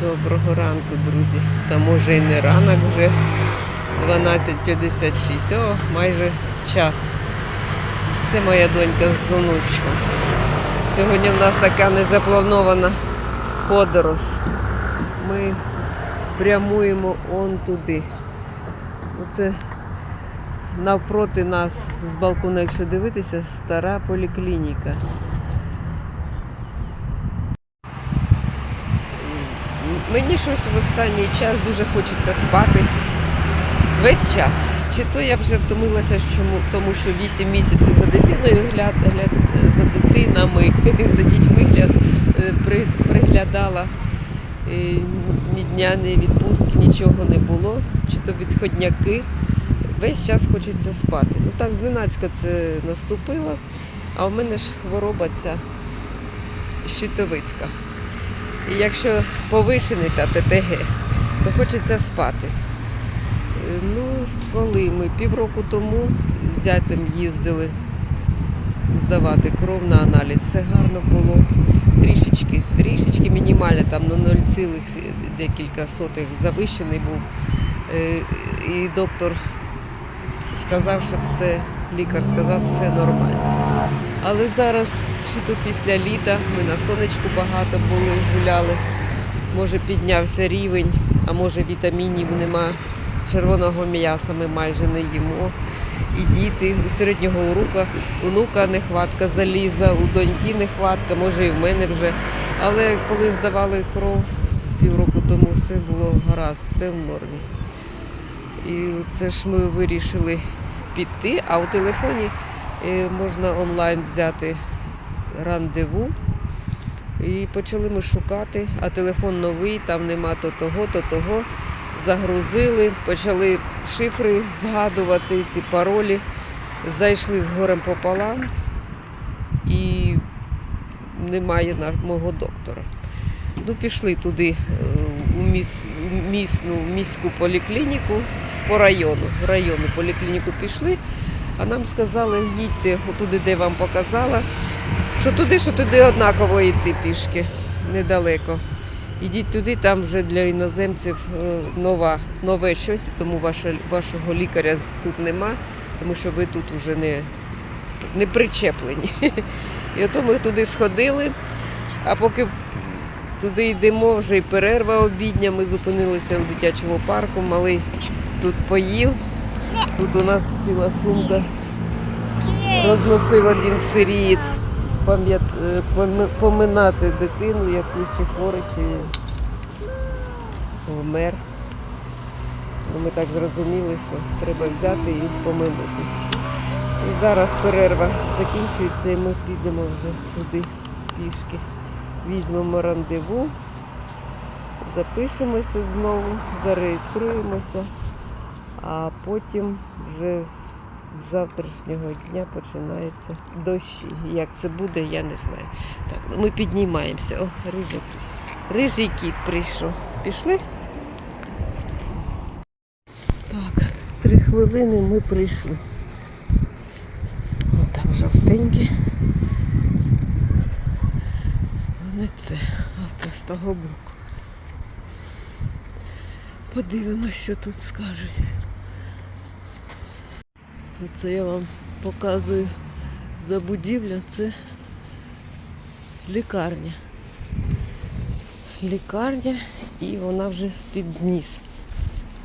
Доброго ранку, друзі. Та може і не ранок вже 12.56. О, майже час. Це моя донька з онучком. Сьогодні в нас така незапланована подорож. Ми прямуємо он туди. Оце навпроти нас з балкона, якщо дивитися, стара поліклініка. Мені щось в останній час дуже хочеться спати. Весь час. Чи то я вже втомилася, тому що 8 місяців за дитиною гляд, гляд, за дитинами, за дітьми гляд, е, при, приглядала. І ні дня, ні відпустки, нічого не було, чи то відходняки. Весь час хочеться спати. Ну так зненацька це наступило. А у мене ж хвороба ця щитовидка. І якщо повишений та ТТГ, то хочеться спати. Е, Ну, коли ми півроку тому з зятем їздили здавати кров на аналіз, все гарно було. Трішечки, трішечки мінімально, там на 0, декілька сотих завищений був. Е, І доктор сказав, що все, лікар сказав, все нормально. Але зараз, чи то після літа, ми на сонечку багато були, гуляли. Може піднявся рівень, а може вітамінів нема. Червоного м'яса ми майже не їмо. І діти, у середнього урука, онука нехватка заліза, у доньки нехватка, може і в мене вже. Але коли здавали кров півроку тому, все було гаразд, все в нормі. І це ж ми вирішили піти, а у телефоні е, можна онлайн взяти рандеву. І почали ми шукати, а телефон новий, там нема то того, то того. Загрузили, почали шифри згадувати, ці паролі. Зайшли з горем пополам і немає мого доктора. Ну, пішли туди е, у міс, місну міську поліклініку по району. В районну поліклініку пішли, а нам сказали, їдьте туди, де вам показала, що туди, що туди однаково йти пішки, недалеко. Ідіть туди, там вже для іноземців е, нова, нове щось, тому вашого лікаря тут нема, тому що ви тут вже не, не причеплені. І ото ми туди сходили, а поки туди йдемо, вже і перерва обідня, ми зупинилися у дитячому парку, малий тут поїв. Тут у нас ціла сумка розносив один сирієць е, поми- поминати дитину, якусь чи хворий, чи вмер. Ну, ми так зрозуміли, що треба взяти і поминути. І зараз перерва закінчується і ми підемо вже туди пішки. Візьмемо рандеву, запишемося знову, зареєструємося, а потім вже з завтрашнього дня починається дощ. Як це буде, я не знаю. Так, ми піднімаємося. О, рижий, рижий кіт прийшов. Пішли? Так, три хвилини ми прийшли. О, там жовтенькі. Не це, а то з того боку. Подивимось, що тут скажуть. Оце я вам показую за будівля, це лікарня. Лікарня і вона вже під зніс.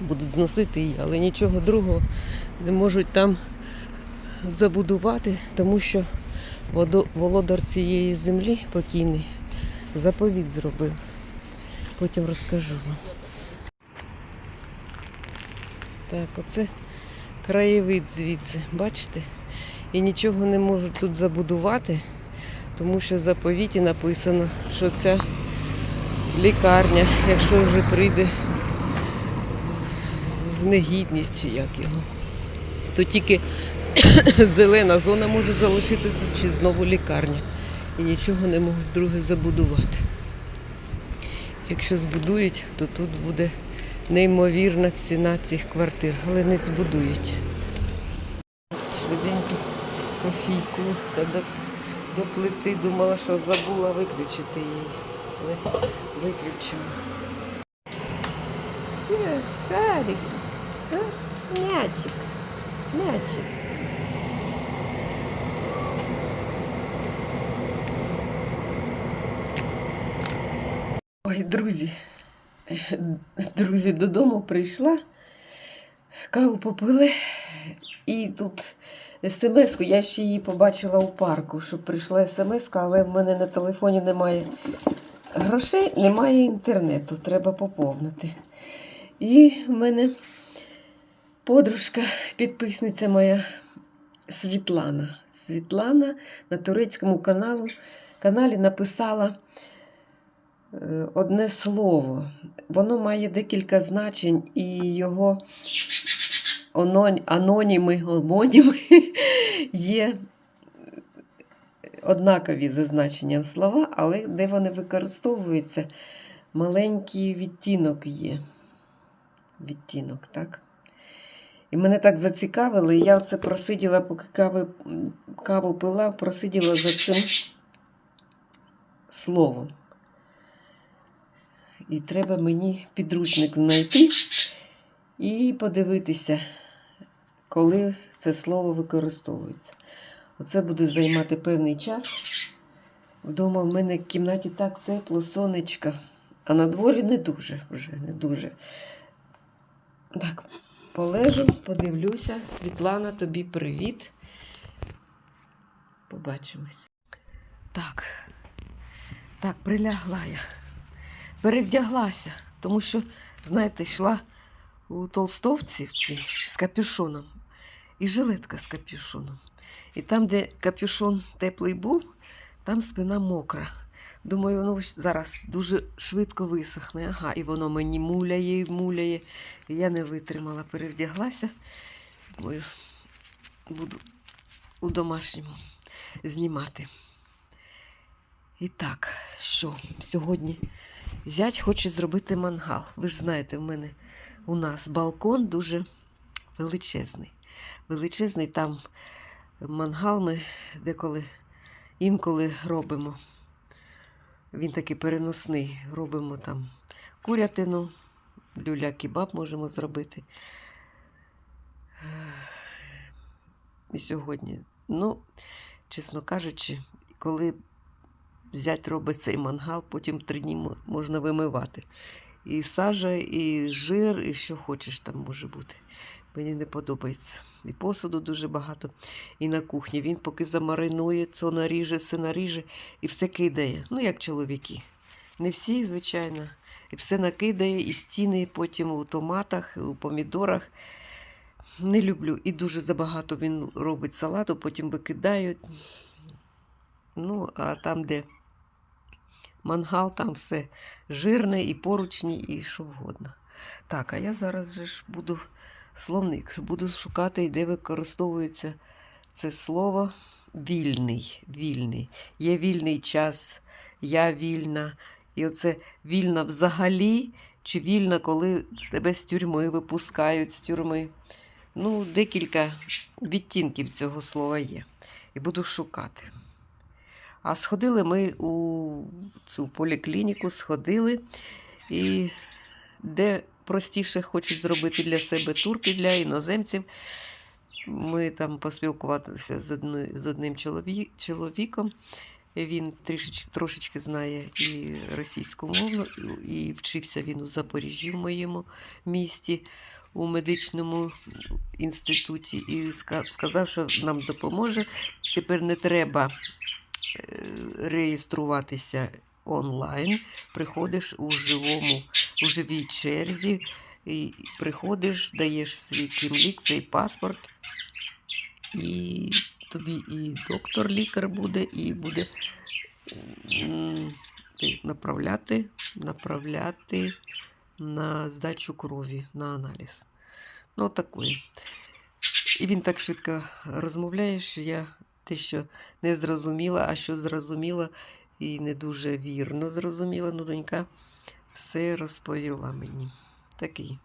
Будуть зносити її, але нічого другого не можуть там забудувати, тому що володар цієї землі покійний заповіт зробив. Потім розкажу вам. Так, оце краєвид звідси, бачите? І нічого не можуть тут забудувати, тому що в заповіті написано, що ця лікарня, якщо вже прийде в негідність чи як його, то тільки зелена зона може залишитися чи знову лікарня. І нічого не можуть друге забудувати. Якщо збудують, то тут буде неймовірна ціна цих квартир, але не збудують. Швиденько кофійку та до, до плити думала, що забула виключити її. але виключила. Шарик. М'ячик. М'ячик. Ой, друзі, друзі, додому прийшла, каву попили, і тут смс-ку, я ще її побачила у парку, що прийшла смс, але в мене на телефоні немає грошей, немає інтернету, треба поповнити. І в мене подружка, підписниця моя Світлана. Світлана на турецькому каналу, каналі написала одне слово. Воно має декілька значень, і його аноніми, омоніми є однакові за значенням слова, але де вони використовуються, маленький відтінок є. Відтінок, так? І мене так зацікавило, і я це просиділа, поки кави, каву пила, просиділа за цим словом. І треба мені підручник знайти і подивитися, коли це слово використовується. Оце буде займати певний час. Вдома в мене в кімнаті так тепло, сонечко, а на дворі не дуже вже, не дуже. Так, полежу, подивлюся. Світлана, тобі привіт. Побачимось. Так. Так, прилягла я. Перевдяглася, тому що, знаєте, йшла у толстовці з капюшоном і жилетка з капюшоном. І там, де капюшон теплий був, там спина мокра. Думаю, ну зараз дуже швидко висохне. Ага, і воно мені муляє і муляє. І я не витримала, перевдяглася. Думаю, буду у домашньому знімати. І так, що сьогодні зять хоче зробити мангал. Ви ж знаєте, в мене у нас балкон дуже величезний. Величезний там мангал ми деколи інколи робимо. Він такий переносний. Робимо там курятину, люля-кебаб можемо зробити. І сьогодні, ну, чесно кажучи, коли взять робить цей мангал, потім три дні можна вимивати. І сажа, і жир, і що хочеш там може бути. Мені не подобається. І посуду дуже багато. І на кухні. Він поки замаринує, це наріже, все наріже і все кидає. Ну, як чоловіки. Не всі, звичайно. І все накидає, і стіни потім у томатах, у помідорах. Не люблю. І дуже забагато він робить салату, потім викидають. Ну, а там, де мангал, там все жирне, і поручні, і що вгодно. Так, а я зараз же ж буду словник, буду шукати, де використовується це слово вільний. вільний. Є вільний час, я вільна. І оце вільна взагалі, чи вільна, коли тебе з тюрми випускають з тюрми. Ну, декілька відтінків цього слова є. І буду шукати. А сходили ми у цю поліклініку, сходили, і де простіше хочуть зробити для себе турки для іноземців. Ми там поспілкувалися з, одною, з одним чолові, чоловіком. Він трішечки, трошечки знає і російську мову, і вчився він у Запоріжжі в моєму місті у медичному інституті. І сказав, що нам допоможе. Тепер не треба реєструватися онлайн. Приходиш у живому, у живій черзі, і приходиш, даєш свій кімлік, цей паспорт, і тобі і доктор лікар буде, і буде направляти, направляти на здачу крові, на аналіз. Ну, такий. І він так швидко розмовляє, що я те, що не зрозуміла, а що зрозуміла і не дуже вірно зрозуміла, ну донька все розповіла мені. Такий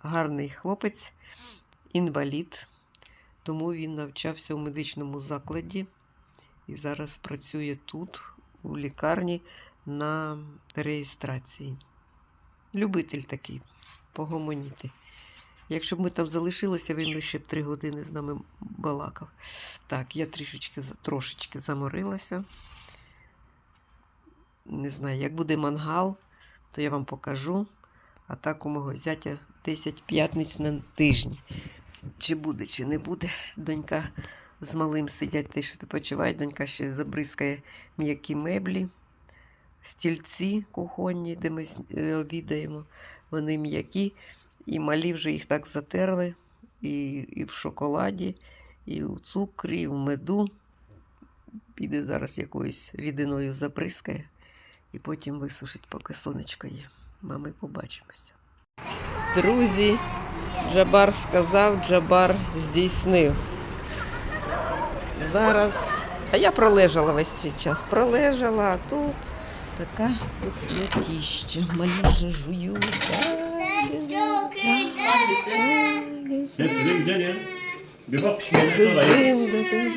гарний хлопець, інвалід, тому він навчався у медичному закладі і зараз працює тут, у лікарні, на реєстрації. Любитель такий, погомоніти. Якщо б ми там залишилися, він ще б три години з нами балакав. Так, я трішечки, трошечки заморилася. Не знаю, як буде мангал, то я вам покажу. А так у мого зятя 10 п'ятниць на тижні. Чи буде, чи не буде. Донька з малим сидять, те, що почувають. Донька ще забризкає м'які меблі, стільці кухонні, де ми е, обідаємо. Вони м'які. І малі вже їх так затерли. І, і в шоколаді, і у цукрі, і в меду. Піде зараз якоюсь рідиною забризкає і потім висушить, поки сонечко є. Мами, побачимося. Друзі, Джабар сказав, Джабар здійснив. Зараз. А я пролежала весь цей час. Пролежала, а тут така вкуснотіща. Малі вже жують. Hepsi de güzel ya. Bir bak pişmeyelim sonra. Kızım dedim.